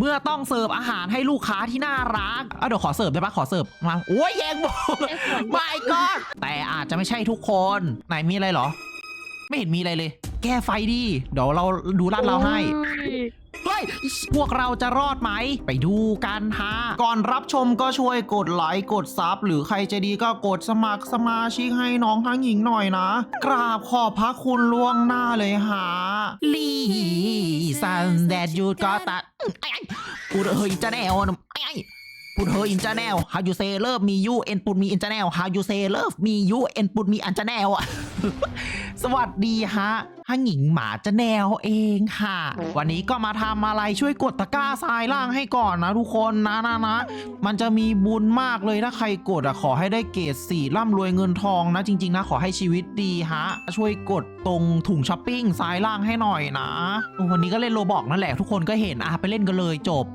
เมื่อต้องเสิร์ฟอาหารให้ลูกค้าที่น่ารักเอาเดี๋ยวขอเสิร์ฟได้ปะขอเสิร์ฟมาโอ้ยแยงบอไม่ก็แต่อาจจะไม่ใช่ทุกคนไหนมีอะไรเหรอ ไม่เห็นมีอะไรเลย แก้ไฟดิเดี๋ยวเราดูลาดเราให้ พวกเราจะรอดไหม ไปดูกันฮะ ก่อนรับชมก็ช่วยกดไลค์กดซับหรือใครจะดีก็กดสมัครสมาชิกให้น้องทั้งหญิงหน่อยนะ กราบขอบพระคุณล่วงหน้าเลยฮะลีซันแดดยูก็ตัดไอ้ไอ้พูเฮ้ยจะแนวนะไอ้ ไอ้พูดเฮ้ยอินจะแนว how you say love me you and put me in channel how you say love me you and put me in channel อะสวัสดีฮะฮังหญิงหมาจะแนวเองค่ะ วันนี้ก็มาทำอะไรช่วยกดตะกร้าทรายล่างให้ก่อนนะทุกคนนะนะนะ มันจะมีบุญมากเลยถ้าใครกดอะขอให้ได้เกรดสี่ร่ำรวยเงินทองนะ จริง ๆ นะขอให้ชีวิตดีฮะ ช่วยกดตรงถุงช้อปปิ้งซ้ายล่างให้หน่อยนะ วันนี้ก็เล่นโรบอกนั่นแหละทุกคนก็เห็นอะไปเล่นกันเลยจบ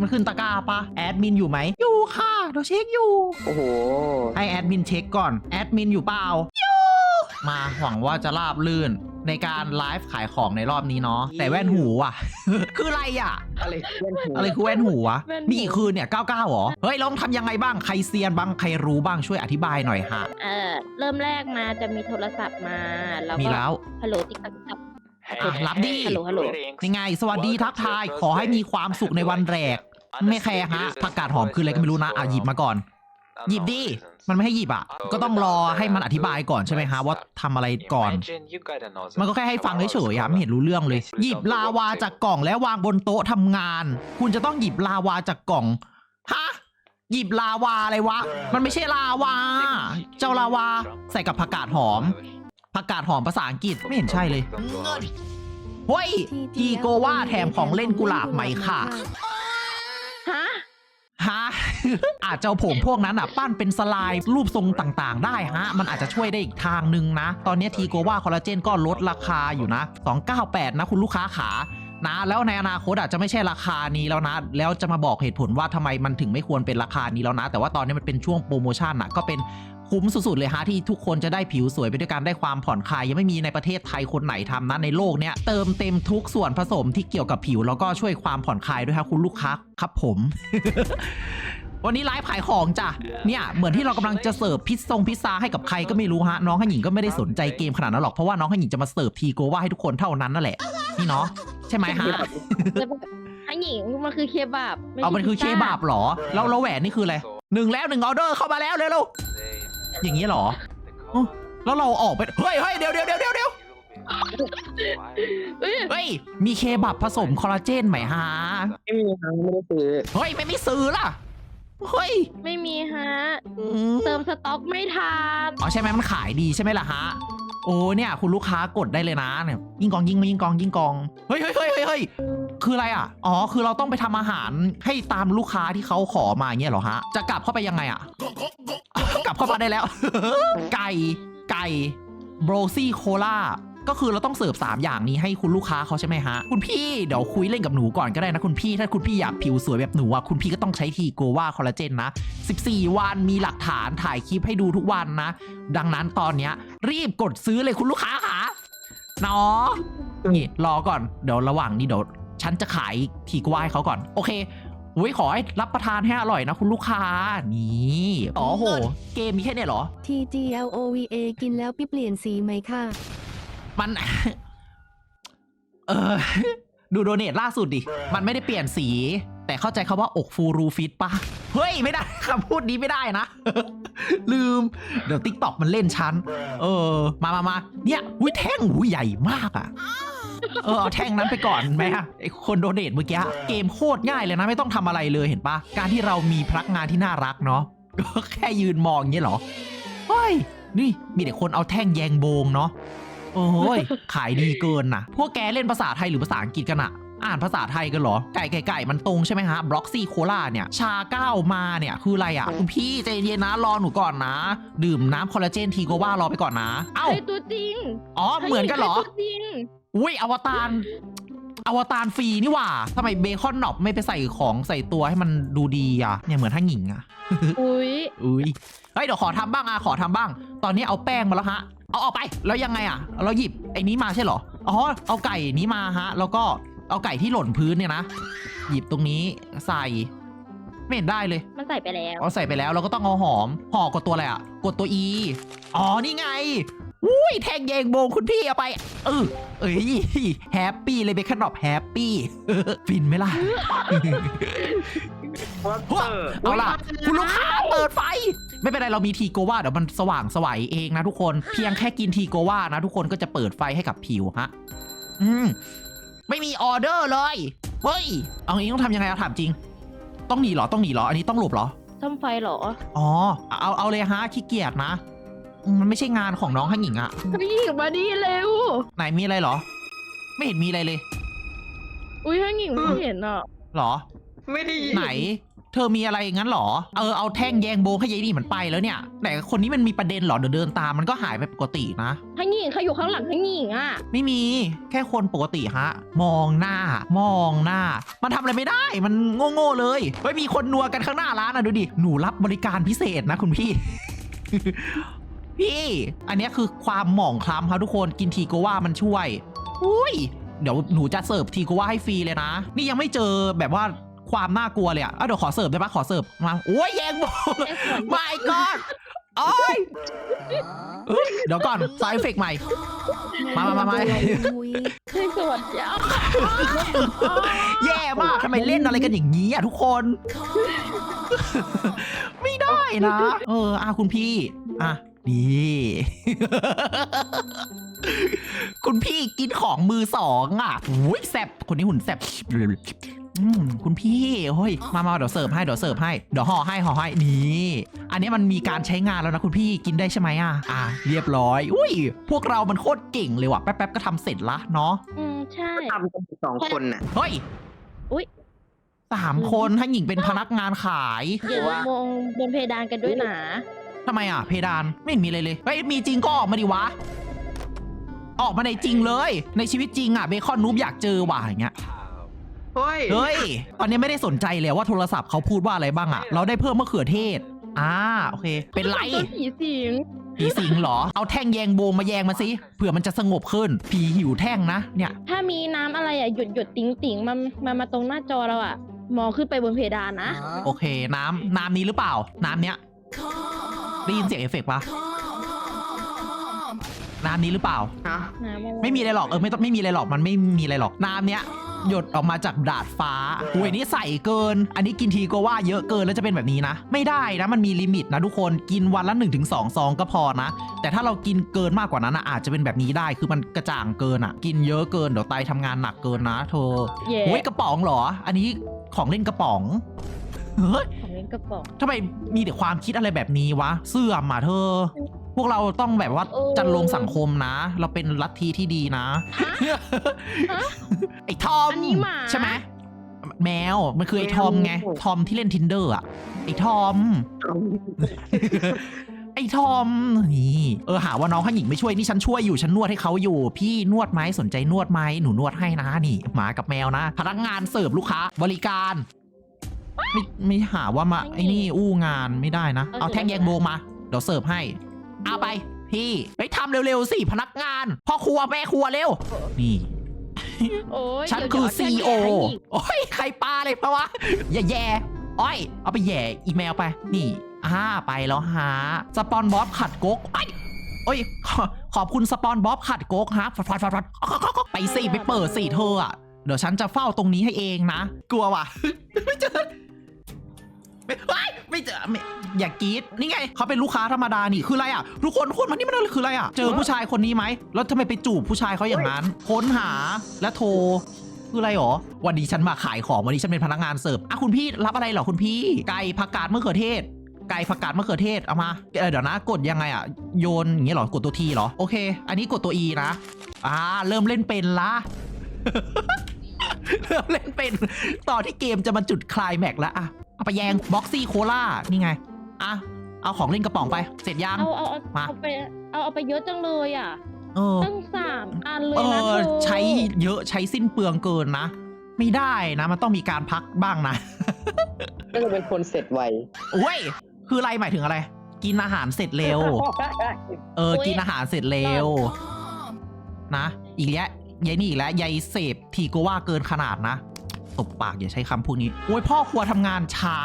มันขึ้นตะกร้าปะแอดมินอยู่ไหมอยู่ค่ะเดี๋ยวเช็คอยู่โอ้โห ให้แอดมินเช็คก่อนแอดมินอยู่เปล่าอยู่มาหวังว่าจะราบลื่นในการไลฟ์ขายของในรอบนี้เนาะแต่แว่นหูอะ คืออะไรอะ อะไรเล่นหูอะไรคือแว่นหูวะมีกี่คืนเนี่ย99หรอ เฮ้ยเราต้องทำยังไงบ้างใครเซียนบ้างใครรู้บ้างช่วยอธิบายหน่อยฮะ เออเริ่มแรกมาจะมีโทรศัพท์มาแล้วมีก็แล้ว ฮัลโหลติ๊กต๊อกต๊อ กอะรับดิฮัลโหลฮัลโหลยังไง สวัสดีทักทาย ขอให้มีความสุขในวันแรก ไม่แคร์ฮะผักกาดหอมคืออะไรก็ไม่รู้นะอะหยิบมาก่อน หยิบดิ มันไม่ให้หยิบอะ ก็ต้องรอให้มันอธิบายก่อนใช่ไหมฮะว่าทำอะไรก่อน มันก็แค่ให้ฟังเฉยๆอะไม่เห็นรู้เรื่องเลย หยิบลาวาจากกล่องแล้ววางบนโต๊ะทำงาน คุณจะต้องหยิบลาวาจากกล่อง ฮะ หยิบลาวาอะไรวะ มันไม่ใช่ลาวา เจ้าลาวาใส่กับผักกาดหอม ผักกาดหอมภาษาอังกฤษไม่เห็นใช่เลยเฮ้ยทีโกว่าแถมของเล่นกุหลาบไหมค่ะฮะฮะอาจจะเอาผงพวกนั้นอะปั้นเป็นสไลด์รูปทรงต่างๆ ได้ฮะ มันอาจจะช่วยได้อีกทางหนึ่งนะ ตอนนี้ทีโกว่าคอลลาเจนก็ลดราคาอยู่นะ 298 นะคุณลูกค้าขานะแล้วในอนาคตอาจจะไม่ใช่ราคานี้แล้วนะ แล้วจะมาบอกเหตุผลว่าทำไมมันถึงไม่ควรเป็นราคานี้แล้วนะ แต่ว่าตอนนี้มันเป็นช่วงโปรโมชั่นอะก็เป็น คุ้มสุดๆเลยฮะที่ทุกคนจะได้ผิวสวยไปด้วยกันได้ความผ่อนคลายยังไม่มีในประเทศไทยคนไหนทำนะในโลกเนี้ยเติมเต็มทุกส่วนผสมที่เกี่ยวกับผิว แล้วก็ช่วยความผ่อนคลายด้วยครับคุณลูกค้าครับผมวันนี้ไลฟ์ขายของจ้ะ เนี่ยเหมือนที่เรากำลังจะเสิร์ฟพิซซงพิซซ่าให้กับใครก็ไม่รู้ฮะ น้องขยิงก็ไม่ได้สนใจเกมขนาดนั้นหรอก เพราะว่าน้องขยิงจะมาเสิร์ฟทีโกว่าให้ทุกคนเท่านั้นนั่นแหละ นี่เนาะใช่ไหมฮะแล้วฮันหญิงมันคือเคบับไใช่เอามันคือเคพิซซ่าบับเหรอ แล้วแล้วแหวนนี่คืออะไรหนึ่งแล้วหนึ่งออเดอร์เข้ามาแล้วเร็วๆ อย่างนี้เหรออ๋อแล้วเราออกไปเฮ้ยเฮ้ยเดี๋ยวเดี๋ยวเดี๋ยวเดี๋ยวเดี๋ยวเอ้ยเฮ้ย มีเคบับผสมคอลลาเจนไหมฮะ ไม่มีทางไม่ได้ซื้อเฮ้ย ไม่ไม่ซื้อล่ะ เฮ้ยไม่มีฮะ อืมเติมสต็อกไม่ทัน อ๋อใช่ไหมมันขายดีใช่ไหมล่ะฮะ โอ้เนี่ยคุณลูกค้ากดได้เลยนะเนี่ยยิงกองยิงมายิงกองยิงกองเฮ้ยเฮ้ยเฮ้ยเฮ้ยคืออะไรอะอ๋อคือเราต้องไปทำอาหารให้ตามลูกค้าที่เขาขอมาย่างเงี้ยเหรอฮะ จะกลับเข้าไปยังไงอะ กลับเข้ามาได้แล้ว ไก่ไก่โบรซี่โคลา ก็คือเราต้องเสิร์ฟสามอย่างนี้ให้คุณลูกค้าเขาใช่ไหมฮะคุณพี่เดี๋ยวคุยเล่นกับหนูก่อนก็ได้นะคุณพี่ถ้าคุณพี่อยากผิวสวยแบบหนูอะคุณพี่ก็ต้องใช้ทีโกว่าคอลลาเจนนะ 14 วันมีหลักฐานถ่ายคลิปให้ดูทุกวันนะ ดังนั้นตอนเนี้ยรีบกดซื้อเลยคุณลูกค้าค่ะเนาะนี่รอก่อนเดี๋ยวระหว่างนี้เดี๋ยวฉันจะขายทีโกว่าให้เขาก่อน โอเคอุ้ยขอให้รับประทานให้อร่อยนะคุณลูกค้า นี่อ๋อโห เกมมีแค่เนี้ยเหรอ TGLOVA กินแล้วพี่เปลี่ยนสีไหมค่ะ มัน เออ ดูโดเนทล่าสุดดิ มันไม่ได้เปลี่ยนสี แต่เข้าใจคาว่าอกฟูรูฟิตปะเฮ้ย ไม่ได้คำพูดนี้ไม่ได้นะ ลืม เดี๋ยวติ๊กต็อกมันเล่นชั้น เออ มามามาเนี่ยอุ้ยแท่งอุ้ยใหญ่มากอะเออเอาแท่งนั้นไปก่อนไหมอะไอคนโดเนทเมื่อกี้ เกมโคตรง่ายเลยนะ ไม่ต้องทำอะไรเลยเห็นปะการที่เรามีพนักงานที่น่ารักเนาะก็แค่ยืนมองอย่างเงี้ยเหรอเฮ้ยนี่มีแต่คนเอาแท่งแยงโบงเนาะ โอ้ยขายดีเกินนะพวกแกเล่นภาษาไทยหรือภาษาอังกฤษกันอะอ่านภาษาไทยกันเหรอ ไก่ไก่ไก่มันตรงใช่ไหมฮะบล็อกซี่โคลาเนี่ย ชาเก้ามาเนี่ย คืออะไรอะคุณพี่ใจเย็นนะ รอหนูก่อนนะ ดื่มน้ำคอลลาเจนทีโกว่ารอไปก่อนนะ เอ้า ใครตัวจริงอ๋อ เหมือนกันเหรอ ใคตัวจริงอุ้ยอวตารอวตารฟรีนี่หว่าทำไมเบคอนหนอบไม่ไปใส่ของใส่ตัวให้มันดูดีอะเนี่ยเหมือนท่าหญิงอะอุ้ยอุ้ยเฮ้ยเดี๋ยวขอทำบ้างอะขอทำบ้าง ตอนนี้เอาแป้งมาแล้วฮะ เอาออกไปแล้วยังไงอะเราหยิบไอ้นี้มาใช่เหรออ๋อเอาไก่นี้มาฮะ แล้วก็เอาไก่ที่หล่นพื้นเนี่ยนะหยิบตรงนี้ใส่ ไม่เห็นได้เลยมันใส่ไปแล้วเอาใส่ไปแล้วเราก็ต้องเอาหอมห่อกดตัวอะไรอะ กดตัว E อ๋อนี่ไงอุ้ยแทงแยงโบงคุณพี่เอาไป เออเอ้ยแฮปปี้เลยเบคอนดอบแฮปปี้ฟินไหมล่ะ ว่าเตอร์เอาล่ะคุณลูกค้าเปิดไฟ ไม่เป็นไรเรามีทีโกว่าเดี๋ยวมันสว่างสวัยเองนะทุกคนเพียงแค่กินทีโกว่านะทุกคนก็จะเปิดไฟให้กับผิวฮะ อืมไม่มีออเดอร์เลยเฮ้ยเอางี้ต้องทำยังไงเอาถามจริง ต้องหนีเหรอต้องหนีเหรอ อันนี้ต้องหลบเหรอซ่อมไฟเหรออ๋อเอาเอาเลยฮะขี้เกียจนะอืมมันไม่ใช่งานของน้องข้างหญิงอะพี่มาดีเร็วไหนมีอะไรเหรอ ไม่เห็นมีอะไรเลย อุ้ยถ้าหญิงไม่เห็นอะเหรอ ไม่ได้ยินไหน เธอมีอะไรงั้นเหรอ เออเอาแท่งแยงโบงให้ยายนี่มันไปแล้วเนี่ย แต่คนนี้มันมีประเด็นเหรอเดี๋ยวเดินตามมันก็หายไปปกตินะถ้าหญิงเขาอยู่ข้างหลังถ้าหญิงอะ ไม่มีแค่คนปกติฮะ มองหน้า มองหน้า มันทำอะไรไม่ได้มันโง่ๆเลยเฮ้ยมีคนนัวกันข้างหน้าร้านอะดูดิหนูรับบริการพิเศษนะคุณพี่ พี่ อันเนี้ยคือความหมองคล้ำครับทุกคนกินทีโกว่ามันช่วย อุ้ย เดี๋ยวหนูจะเสิร์ฟทีโกว่าให้ฟรีเลยนะ นี่ยังไม่เจอแบบว่า ความน่ากลัวเลยอะอะเดี๋ยวขอเสิร์ฟได้ปะขอเสิร์ฟมาโอ้ยแยงโบแค่ส่วนไม่ก่อนโอ้ยเอ้ยเดี๋ยวก่อนซาวด์เอฟเฟกต์ใหม่ มามามามามุยแค่ส่วนเดียวแย่มากทำไมเล่นอะไรกันอย่างนี้อะทุกคน ไม่ได้นะ เอออะคุณพี่ อะนี่คุณพี่กินของมือสองอะอุ้ยแซบคนนี้หุ่นแซบ อืมคุณพี่เฮ้ยมามาเดี๋ยวเสิร์ฟให้เดี๋ยวเสิร์ฟให้เดี๋ยวห่อให้ห่อให้นี่อันนี้มันมีการใช้งานแล้วนะคุณพี่กินได้ใช่ไหมอะอะเรียบร้อย อุ้ย พวกเรามันโคตรเก่งเลยว่ะแป๊บๆก็ทำเสร็จละเนาะอืมใช่ทำกันสองคนน่ะเฮ้ยอุ๊ยสามคนถ้าหญิงเป็นพนักงานขายเดี๋ยวมองบนเพดานกันด้วยนะทำไมอะ เพดานไม่เห็นมีอะไรเลยเฮ้ยมีจริงก็ออกมาดิวะ ออกมาในจริงเลย ในชีวิตจริงอะเบคอนนูบอยากเจอว่ะอย่างเงี้ย เฮ้ย เฮ้ย ตอนนี้ไม่ได้สนใจเลยว่าโทรศัพท์เขาพูดว่าอะไรบ้างอะเราได้เพิ่มมะเขือเทศ อ่า โอเค เป็นไรต้นผีสิงผีสิงเหรอ เอาแท่งแยงโบงมาแยงมาสิ เผื่อมันจะสงบขึ้น ผีหิวแท่งนะ เนี่ย ถ้ามีน้ำอะไรอะหยดหยดติ๋งติ๋งมามามาตรงหน้าจอเราอะมองขึ้นไปบนเพดานนะโอเค น้ำน้ำนี้หรือเปล่า น้ำเนี้ย ได้ยินเสียงเอฟเฟกต์ปะน้ำนี้หรือเปล่า ฮะ น้ำอะรไม่มีอะไรหรอก เออไม่ต้องไม่มีอะไรหรอก มันไม่มีอะไรหรอก น้ำเนี้ย หยดออกมาจากดาดฟ้าอุ้ยนี่ใส่เกิน อันนี้กินทีก็ว่าเยอะเกินแล้วจะเป็นแบบนี้นะ ไม่ได้นะมันมีลิมิตนะทุกคนกินวันละ1นถึงสซองก็พอนะ แต่ถ้าเรากินเกินมากกว่านั้นนะอาจจะเป็นแบบนี้ได้คือมันกระจ่างเกินอะ กินเยอะเกินเดี๋ยวไตทำงานหนักเกินนะเธอเย่โอ้ยกระป๋องเหรอ อันนี้ของเล่นกระป๋องเฮ้ย ของเล่นกระป๋องทำไมมีแต่ความคิดอะไรแบบนี้วะ เสื่อมอะเธอ พวกเราต้องแบบว่าโอ้จันลงสังคมนะ เราเป็นลัทธิที่ดีนะฮะไอ้ทอม อันนี้หมา ใช่ไหมแมวมันคือไอ้ทอมไง ทอมที่เล่น tinder อะ ไอ้ทอม ไอ้ทอมนี่เออหาว่าน้องข้างหญิงไม่ช่วยนี่ฉันช่วยอยู่ฉันนวดให้เขาอยู่ พี่นวดไหมสนใจนวดไหมหนูนวดให้นะนี่ หมากับแมวนะพนักงานเสิร์ฟลูกค้า บริการ ไม่ไม่หาว่ามาไอ้นี่อู้งานไม่ได้นะ เอาแท่งแยงโบงมาเดี๋ยวเสิร์ฟให้ เอาไป พี่ไปทำเร็วๆสิพนักงานพ่อครัวแม่ครัวเร็ว นี่ โอ้ยฉันเดี๋ยวคือเดี๋ยว CEO ฉันแย่ให้อีกโอ้ยใครปลาเลยปะวะอย่าแย่อ้อย เอาไปแย่อีเมลไป นี่อ่าไปแล้วฮะสปอนบ๊อบขัดก๊กไอ้ยโอ้ยขอขอบคุณสปอนบ๊อบขัดก๊กฮะฟัดฟัดฟัดฟัดไปสิไปเปิดสิเธออะเดี๋ยวฉันจะเฝ้าตรงนี้ให้เองนะ กลัวว่ะ ไม่เจอไม่ไม่ไม่เจอไม่อย่ากรีดนี่ไงเขาเป็นลูกค้าธรรมดานี่คืออะไรอะทุกคนทุกคนมันนี่มันคืออะไรอะ เจอผู้ชายคนนี้ไหมแล้วทำไมไปจูบผู้ชายเขาอย่างนั้นค้นหาและโทรคืออะไรหรอ วันนี้ฉันมาขายของวันนี้ฉันเป็นพนักงานเสิร์ฟอะคุณพี่รับอะไรเหรอคุณพี่ ไก่ผักกาดมะเขือเทศ ไก่ผักกาดมะเขือเทศเอามาเอ่อเดี๋ยวนะ กดยังไงอะโยนอย่างเงี้ยเหรอกดตัวทีเหรอโอเค อันนี้กดตัว E นะอ่าเริ่มเล่นเป็นละเริ่มเล่นเป็นต่อที่เกมจะมาจุดคลายแม็กซ์แล้วอะ เอาไปแยงบ็อกซี่โคล่านี่ไง อะ เอาของเล่นกระป๋องไป เสร็จยัง เอาเอาเอามา เอาไปเอาเอาไปเยอะจังเลยอะเออ ตั้งสามอันเลยเอนะอ เธอใช้เยอะใช้สิ้นเปลืองเกินนะ ไม่ได้นะ มันต้องมีการพักบ้างนะ ก็จะเป็นคนเสร็จไวโอ้ย คืออะไรหมายถึงอะไร กินอาหารเสร็จเร็ว เออ กินอาหารเสร็จเร็ว นะ อีกแล้วยายนี่อีกแล้วยายเสพทีโกว่าเกินขนาดนะ ตบปากอย่าใช้คำพวกนี้โอ้ยพ่อครัวทำงานช้า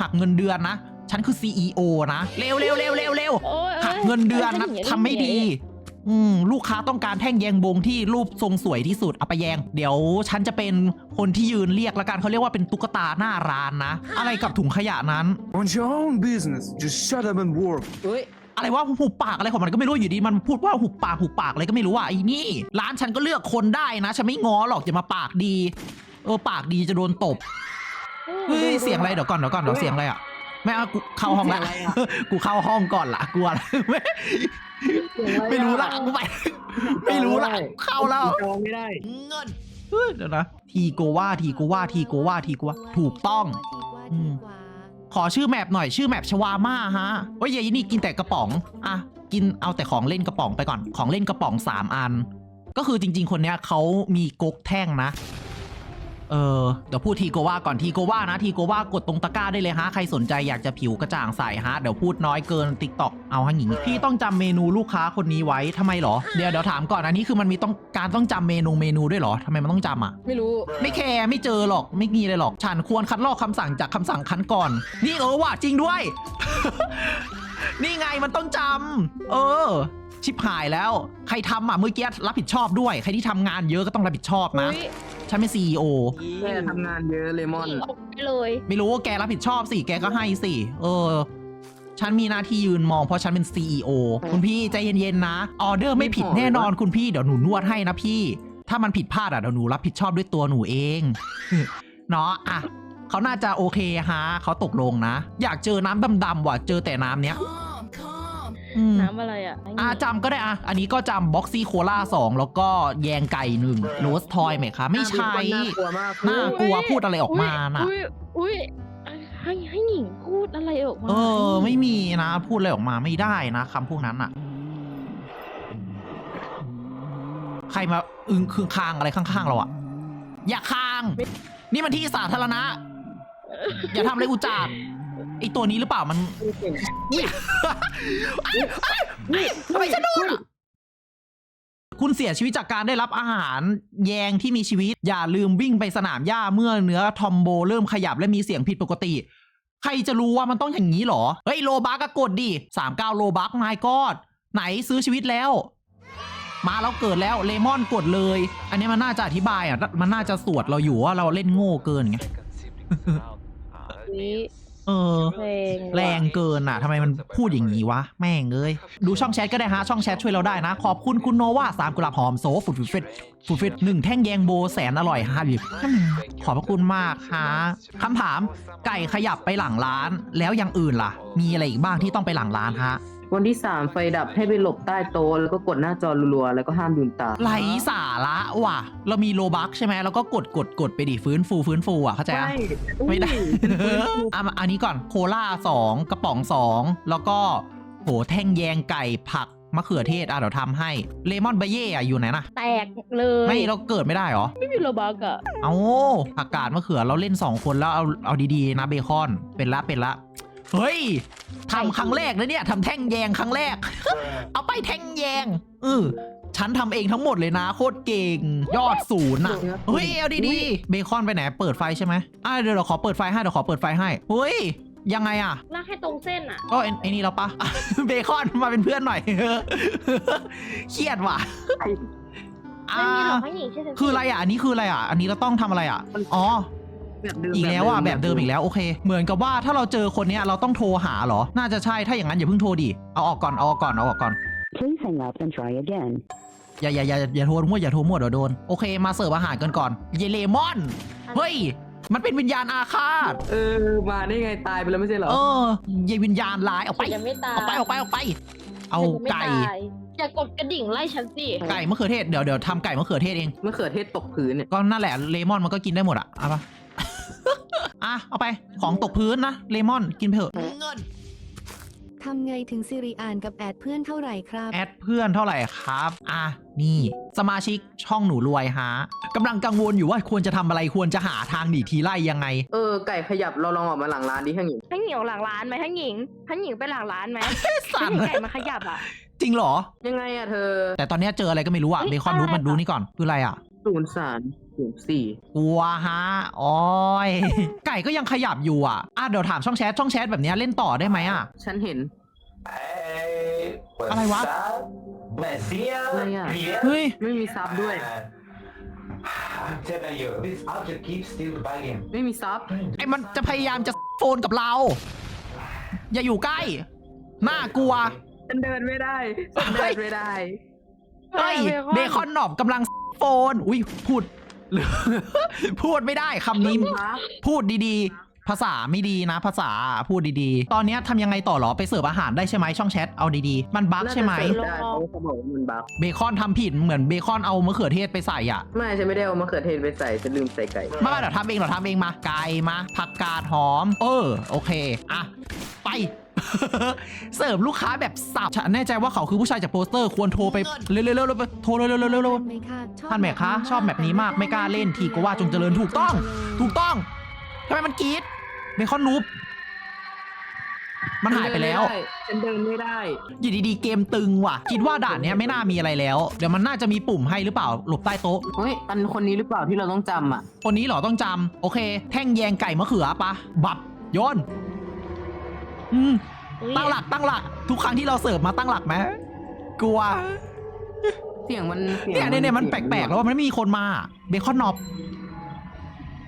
หักเงินเดือนนะ ฉันคือ CEO นะ เร็วเร็วเร็วเร็วเร็วโอ้ยหักเงินเดือนนะยทำไม่ดี อืมลูกค้าต้องการแท่งแยงบงที่รูปทรงสวยที่สุดเอาไปแยง เดี๋ยวฉันจะเป็นคนที่ยืนเรียกละกันเขาเรียกว่าเป็นตุ๊กตาหน้าร้านนะ อะไรกับถุงขยะนั้น Want your own business? Just shut up and work. เฮ้ยอะไรว่าหุบปากอะไรของมันก็ไม่รู้อยู่ดีมันพูดว่าหุบปากหุบปากอะไรก็ไม่รู้อะไอ้นี่ ร้านฉันก็เลือกคนได้นะ ฉันไม่ง้อหรอกอย่ามาปากดี เออปากดีจะโดนตบเฮ้ยเสียงอะไรเดี๋ยวก่อนเดี๋ยวก่อนเดี๋ยวเสียงอะไรอะไม่เอากูเข้าห้องละเสียงอะไรอะกูเข้าห้องก่อนละกลัวละไม่ไม่รู้ละกูไปไม่รู้ละเข้าแล้วจองไม่ได้เงินเฮ้ยเดี๋ยวนะทีโกว่าทีโกว่าทีโกว่าทีโกว่าถูกต้องอืมขอชื่อแมปหน่อยชื่อแมปชวาม่าฮะโอ้ยยายนี่กินแต่กระป๋องอะกินเอาแต่ของเล่นกระป๋องไปก่อนของเล่นกระป๋องสามอัน ก็คือจริง ๆ คนเนี้ยเขามีก๊กแท่งนะ เออเดี๋ยวพูดทีโกว่าก่อนทีโกว่านะทีโกว่ากดตรงตะกร้าได้เลยฮะ ใครสนใจอยากจะผิวกระจ่างใสฮะ เดี๋ยวพูดน้อยเกินติ๊กตอกเอาฮะหญิงพี่ต้องจำเมนูลูกค้าคนนี้ไว้ทำไมเหรอ เดี๋ยวเดี๋ยวถามก่อนอันนี้คือมันมีต้องการต้องจำเมนูเมนูด้วยเหรอทำไมมันต้องจำอะ ไม่รู้ ไม่แคร์ไม่เจอหรอกไม่มีเลยหรอก ฉันควรคัดลอกคำสั่งจากคำสั่งคันก่อน นี่เออว่ะจริงด้วย นี่ไงมันต้องจำเออชิบหายแล้ว ใครทำอะเมื่อกี้รับผิดชอบด้วย ใครที่ทำงานเยอะก็ต้องรับผิดชอบนะอุ๊ย ฉันเป็นซีอแม่ทำงานเยอะเลมอนหญิงออกไปเลยไม่รู้ว่าแกรับผิดชอบสิ แกก็ให้สิ เออ ฉันมีหน้าที่ยืนมองเพราะฉันเป็น CEO คุณพี่ใจเย็นๆนะ ออเดอร์ไม่ผิดแน่นอนคุณพี่เดี๋ยวหนูนวดให้นะพี่ ถ้ามันผิดพลาดอะเดี๋ยวหนูรับผิดชอบด้วยตัวหนูเอง เนาะอะเขาน่าจะโอเคฮะเขาตกลงนะ อยากเจอน้ำดำๆว่ะเจอแต่น้ำเนี้ยอืม น้ำอะไรอะอะจำก็ได้อะ อันนี้ก็จำบ็อกซี่โคล่าสองแล้วก็แยงไก่หนึ่งโรสทอยไหมคะ ไม่ใช่น่ากลัวมากน่ากลัวพูดอะไรออกมาน่ะอุ้ยอุ้ยให้ให้หญิงพูดอะไรออกมาเออ ไม่มีนะพูดอะไรออกมาไม่ได้นะคำพวกนั้นอะ ใครมาอึงคืงคางอะไรข้างๆเราอะ อย่าคาง นี่มันที่สาธารณะ อย่าทำอะไรอุจจาระ ไอตัวนี้หรือเปล่ามันทำไมฉันโดนอะคุณเสียชีวิตจากการได้รับอาหารแยงที่มีชีวิต อย่าลืมวิ่งไปสนามหญ้าเมื่อเนื้อทอมโบเริ่มขยับและมีเสียงผิดปกติ ใครจะรู้ว่ามันต้องอย่างนี้เหรอ เฮ้ย โลบักก็กดดิสามเก้าโลบักนายกอด ไหนซื้อชีวิตแล้ว มาแล้วเกิดแล้วเลมอนกดเลย อันนี้มันน่าจะอธิบายอะ มันน่าจะสวดเราอยู่ว่าเราเล่นโง่เกินไงนี่ เออแรงแรงเกินอะทำไมมันพูดอย่างนี้วะ แม่งเอ้ย ดูช่องแชทก็ได้ฮะ ช่องแชทช่วยเราได้นะ ขอบคุณคุณโนวาสามกุหลาบหอมโซฟุดฟุดฟิตฟุดฟิตหนึ่งแท่งแยงโบแสนอร่อยฮะบิบขอบพระคุณมากฮะคำถามไก่ขยับไปหลังร้าน แล้วอย่างอื่นล่ะ มีอะไรอีกบ้างที่ต้องไปหลังร้านฮะ วันที่สามไฟดับให้ไปหลบใต้โต๊ะแล้วก็กดหน้าจอรัวๆ แล้วก็ห้ามลืมตาไหลสาระว่ะ เรามีโลบักใช่ไหมแล้วก็กดกดกดไปดิฟื้นฟูฟื้นฟูอะเข้าใจปะไม่ได้อะมาอันนี้ก่อนโคล่าสองกระป๋องสองแล้วก็โหแท่งแยงไก่ผักมะเขือเทศอะเดี๋ยวทำให้เลมอนเบเย่อะอยู่ไหนนะแตกเลยไม่เราเกิดไม่ได้เหรอไม่มีโลบักอะเอาผักกาดมะเขือเราเล่นสองคนแล้วเอาเอาดีๆนะเบคอนเป็นละเป็นละ เฮ้ยทำครั้งแรกนะเนี่ยทำแท่งแยงครั้งแรก เอาไปแท่งแยงเออฉันทำเองทั้งหมดเลยนะ โคตรเก่ง ยอดศูนย์อะเฮ้ยเอาดีๆเบคอนไปไหน เปิดไฟใช่ไหมอะเดี๋ยวเราขอเปิดไฟให้เดี๋ยวขอเปิดไฟให้เฮ้ยยังไงอะลากให้ตรงเส้นอะก็ไอ้ไอ้นี่เราปะเบคอนมาเป็นเพื่อนหน่อยเครียดว่ะอ่าไม่มีหรอกให้หญิงใช่ไหมคืออะไรอะ อันนี้คืออะไรอะ อันนี้เราต้องทำอะไรอะ อ๋อ แบบเดิมอีกแล้วอะแบบเดิมอีกแล้วโอเค เหมือนกับว่าถ้าเราเจอคนเนี้ยเราต้องโทรหาเหรอ น่าจะใช่ถ้าอย่างนั้นอย่าเพิ่งโทรดิเอาออกก่อนเอาออกก่อนเอาออกก่อน Please hang up and try again. อย่าอย่าอย่าอย่าโทรมั่วอย่าโทรมั่วเดี๋ยวโดนโอเคมาเสิร์ฟอาหารกันก่อนเยเลมอนเฮ้ยมันเป็นวิญญาณอาฆาต เออมาได้ไงตายไปแล้วไม่ใช่เหรอ เออเยวิญญาณร้ายเอาไปยังไม่ตายเอาไป เอาไปเอาไปเอาฉันยังไม่ไก่ตายอย่ากดกระดิ่งไล่ฉันสิไก่มะเขือเทศเดี๋ยวเดี๋ยวทำไก่มะเขือเทศเองมะเขือเทศตกพื้นเนี่ยก็นั่นแหละเลมอนมันก็กินได้หมดอะเอาปะ อะเอาไปของตกพื้นนะเลมอนกินไปเถอะเงินทำไงถึงสิริอ่านกับแอดเพื่อนเท่าไหร่ครับ แอดเพื่อนเท่าไหร่ครับ อะนี่ สมาชิกช่องหนูรวยฮะกำลังกังวลอยู่ว่าควรจะทำอะไรควรจะหาทางหนีทีไล่ยังไง เออไก่ขยับเราลองออกมาหลังร้านดิข้างหญิงให้หญิงออกหลังร้านไหมให้หญิงให้หญิงไปหลังร้านไหมสั่นให้หญิงไก่มาขยับอะ จริงเหรอ ยังไงอะเธอ แต่ตอนเนี้ยเจออะไรก็ไม่รู้อะเฮ้ยเบคอนรู้อะไรมันดูอะนี่ก่อนคืออะไรอะ ศูนย์สามศูนย์สี่กลัวฮะโอ้ย ไก่ก็ยังขยับอยู่อะอะเดี๋ยวถามช่องแชทช่องแชทแบบเนี้ยเล่นต่อได้ไหมอะ ฉันเห็นอะไรวะอะไรอะเฮ้ย ไม่มีซับด้วย I'm telling you, this object keeps still bugging. ไม่มีซับ ไอ้มันจะพยายามจะโฟนกับเรา อย่าอยู่ใกล้ น่ากลัว ฉันเดินไม่ได้ ฉันเดินไม่ได้ เฮ้ย เบคอนหนอบกำลัง โฟน อุ้ยพูด พูดไม่ได้คำนี้ พูดดีๆ ภาษาไม่ดีนะ ภาษาพูดดีๆ ตอนเนี้ยทำยังไงต่อหรอไปเสิร์ฟอาหารได้ใช่ไหมช่องแชทเอาดีๆ มันบั๊กใช่ไหม น่าจะเสิร์ฟได้เพราะเขาบอกว่ามันบั๊กเบคอนทำผิดเหมือนเบคอนเอามะเขือเทศไปใส่อะ ไม่ฉันไม่ได้เอามะเขือเทศไปใส่ฉันลืมใส่ไก่ มามาเดี๋ยวทำเองเดี๋ยวทำเองมาไก่มาผักกาดหอม เออ โอเค อะ ไป เสิร์ฟลูกค้าแบบสับฉันแน่ใจว่าเขาคือผู้ชายจากโปสเตอร์ควรโทรไปเร็วๆเร็วๆโทรเร็วๆเร็วๆเร็วท่านไหมคะชอบท่านแม่คะชอบแบบนี้มากไม่กล้าเล่นทีก็ว่าจงเจริญถูกต้องๆถูกต้องทำไมมันกรีดเบคอนนูบมันหายไปแล้ว ฉันเดินไม่ได้อยู่ดีๆ เกมตึงว่ะ คิดว่าด่านเนี้ยไม่น่ามีอะไรแล้ว เดี๋ยวมันน่าจะมีปุ่มให้หรือเปล่า หลบใต้โต๊ะ เฮ้ยอันคนนี้หรือเปล่าที่เราต้องจำอะ คนนี้เหรอต้องจำ โอเค แท่งแยงไก่มะเขือปะ บับโยน อืมอุ๊ยตั้งหลักตั้งหลัก ทุกครั้งที่เราเสิร์ฟมาตั้งหลักไหมกลัว เสียงมันสีงเนี่ยเนี่ยเนี่ยมันแปลกๆแล้วว่ามันไม่มีคนมาเบคอนนอบ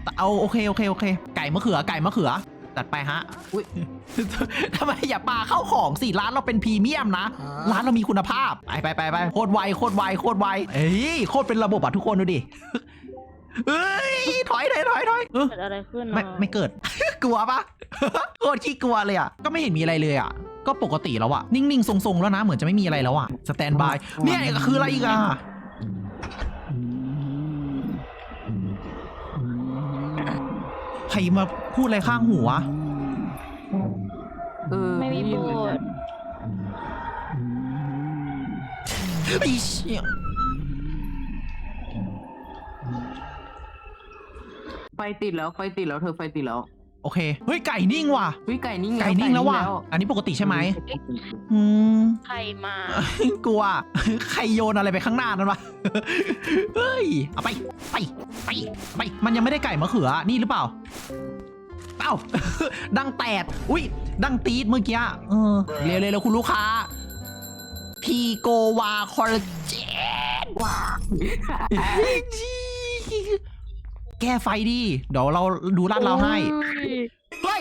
แต่เอาโอเคโอเคโอเค ไก่มะเขือไก่มะเขือจัดไปฮะอุ๊ยทำไมอย่าปาเข้าของสิร้านเราเป็นพรีเมียมนะร้านเรามีคุณภาพ ไปไปไปไปโคตรไวโคตรไวโคตรไวเอ้ยโคตรเป็นระบบอะทุกคนดูดิ เอ้ยถอยถอยถอยถอยเออเกิดอะไรขึ้นไม่อะไม่เกิด กลัวปะ โคตรขี้กลัวเลยอะ ก็ไม่เห็นมีอะไรเลยอะ ก็ปกติแล้วอะ นิ่งๆ ทรงๆ แล้วนะ เหมือนจะไม่มีอะไรแล้วอะ สแตนบาย เนี่ยเนี่ยคืออะไรอีกอะ ใครมาพูดอะไรข้างหูวะ เออไม่มีโบสถ์ไอ้เชี่ย ไฟติดแล้วไฟติดแล้วเธอไฟติดแล้วโอเค เฮ้ยไก่นิ่งว่ะ วิไก่นิ่งไก่นิ่งแล้วว่ะ อันนี้ปกติใช่ไหมอืม ใครมา กลัว ใครโยนอะไรไปข้างหน้านั่นวะ เฮ้ย เอาไป ไป ไป ไป มันยังไม่ได้ไก่มะเขือ นี่หรือเปล่า เอ้า ดังแตด อุ้ย ดังตีดเมื่อกี้ เออ เร็วๆเร็วคุณลูกค้า พีโกวาคอลลาเจนว้า แก้ไฟดิเดี๋ยวเราดูลาดเราให้ เฮ้ย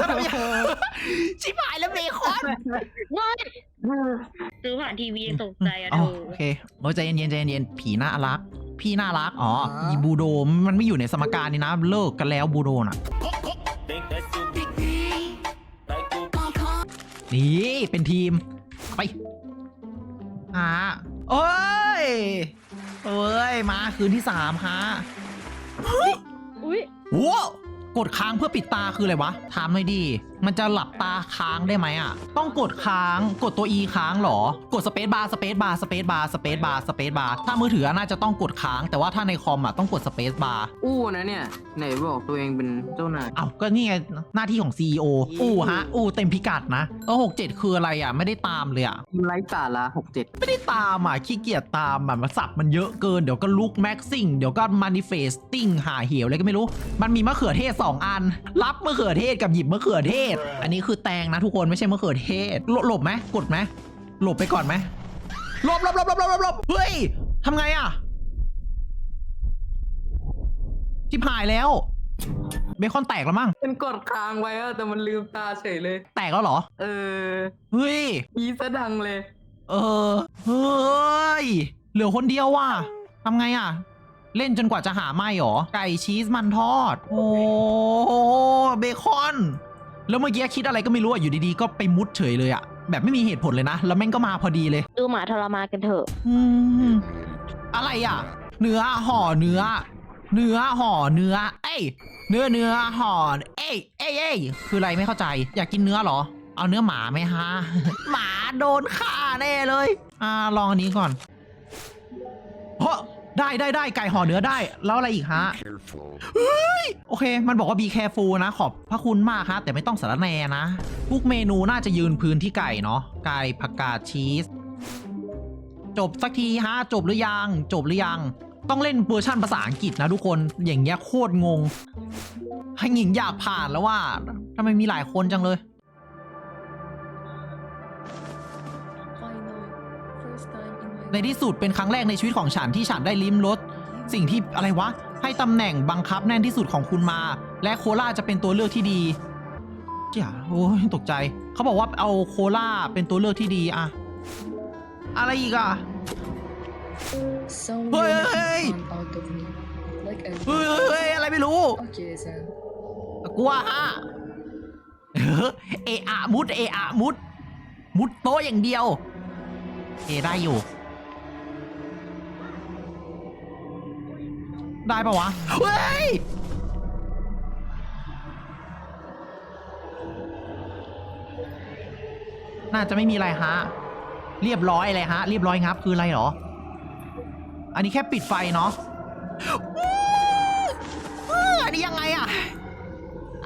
จะทำยังไงชิบหายแล้วเบคอนว้ายซื้อผ่านทีวียังตกใจอะอ๋เธออโอเคโอ้ยใจเย็นๆใจเย็นๆผีน่ารัก พี่น่ารัก อ๋ออีบูโดมันไม่อยู่ในสมการนี่นะ เลิกกันแล้วบูโดน่ะนี่เป็นทีม ไปฮะเอ้ย เอ้ย มาคืนที่สามฮะอุ้ยว้าว กดค้างเพื่อปิดตาคืออะไรวะถามหน่อยดิมันจะหลับตาค้างได้ไหมอะ ต้องกดค้างกดตัว E ค้างเหรอ กดสเปซบาร์สเปซบาร์สเปซบาร์สเปซบาร์สเปซบาร์ถ้ามือถือน่าจะต้องกดค้าง แต่ว่าถ้าในคอมอะต้องกดสเปซบาร์อู้นะเนี่ย ไหนบอกตัวเองเป็นเจ้านาย เอ้าก็นี่ไงหน้าที่ของ CEO อู้ฮะ อู้เต็มพิกัดนะเออหกเจ็ดคืออะไรอะ ไม่ได้ตามเลยอะไร้สาระหกเจ็ดไม่ได้ตามอะขี้เกียจตามอะมันสับมันเยอะเกินเดี๋ยวก็ลุกแม็กซิ่งเดี๋ยวก็มานิเฟสติ้งหาเหวอะไรก็ไม่รู้ มันมีมะเขือเทศ2 อัน รับมะเขือเทศกับหยิบมะเขือเทศ อันนี้คือแตงนะทุกคนไม่ใช่มะเขือเทศ หลบหลบไหมกดไหมหลบไปก่อนไหมหลบหลบหลบหลบหลบหลบหลบเฮ้ยทำไงอะทิพายแล้วเบคอนแตกแล้วมั้งฉันกดค้างไว้อะแต่มันลืมตาเฉยเลย แตกแล้วเหรอ เออเฮ้ยยีสะดังเลย เออเฮ้ยเหลือคนเดียวว่ะทำไงอะ เล่นจนกว่าจะหาไม่หรอ ไก่ชีสมันทอด โอ้เบคอน แล้วเมื่อกี้คิดอะไรก็ไม่รู้อะอยู่ดีๆ ก็ไปมุดเฉยเลยอะแบบไม่มีเหตุผลเลยนะ แล้วแม่งก็มาพอดีเลย ดูหมาทรมานกันเถอะ อืมอะไรอะเนื้อห่อเนื้อ เนื้อห่อเนื้อ เอ้ยเนื้อเนื้อห่อเอ้ยเอ้ยเอ้ยคืออะไรไม่เข้าใจ อยากกินเนื้อเหรอ เอาเนื้อหมาไหมฮะ หมาโดนฆ่าแน่เลย อ่าลองอันนี้ก่อนเฮ้อ ได้ได้ได้ไก่ห่อเนื้อได้ แล้วอะไรอีกฮะ Careful. โอเค มันบอกว่า be careful นะ ขอบพระคุณมากฮะ แต่ไม่ต้องสารแหนนะ ทุกเมนูน่าจะยืนพื้นที่ไก่เนาะ ไก่ผักกาดชีส จบสักทีฮะ จบหรือยัง จบหรือยัง ต้องเล่นเวอร์ชันภาษาอังกฤษนะทุกคน อย่างเงี้ยโคตรงงให้หญิงอยากผ่านแล้วว่าทำไมมีหลายคนจังเลย ในที่สุดเป็นครั้งแรกในชีวิตของฉันที่ฉันได้ลิ้มรสสิ่งที่อะไรวะ ให้ตำแหน่งบังคับแน่นที่สุดของคุณมา และโคลาจะเป็นตัวเลือกที่ดีเจ้าโอ้ยตกใจ เขาบอกว่าเอาโคลาเป็นตัวเลือกที่ดีอะอะไรอีกอะเฮ้ยเฮ้ยเฮ้ยเฮ้ยอะไรไม่รู้กลัวฮะเออะมุดเออะมุด มุดโต๊ะอย่างเดียว เอได้อยู่ ได้ปะวะ เฮ้ย น่าจะไม่มีอะไรฮะ เรียบร้อยเลยฮะ เรียบร้อยงับ คืออะไรหรอ อันนี้แค่ปิดไฟเนาะอันนี้ยังไงอะ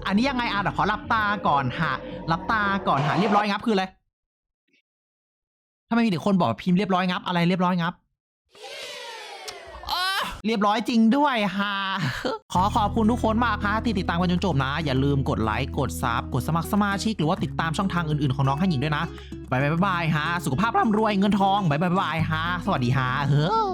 อันนี้ยังไงอะเดี๋ยวขอหลับตาก่อนหาหลับตาก่อนหาเรียบร้อยงับคืออะไรทำไมมีแต่คนบอกพิมพ์เรียบร้อยงับ อะไรเรียบร้อยงับ เรียบร้อยจริงด้วยฮะขอขอบคุณทุกคนมากค่ะที่ติดตามกันจนจบนะ อย่าลืมกดไลค์กดซับกดสมัครสมาชิก หรือว่าติดตามช่องทางอื่นๆของน้องให้หญิงด้วยนะบายบายบายบายฮะสุขภาพร่ำรวยเงินทองบายบายบายฮะสวัสดีฮะเฮ้อ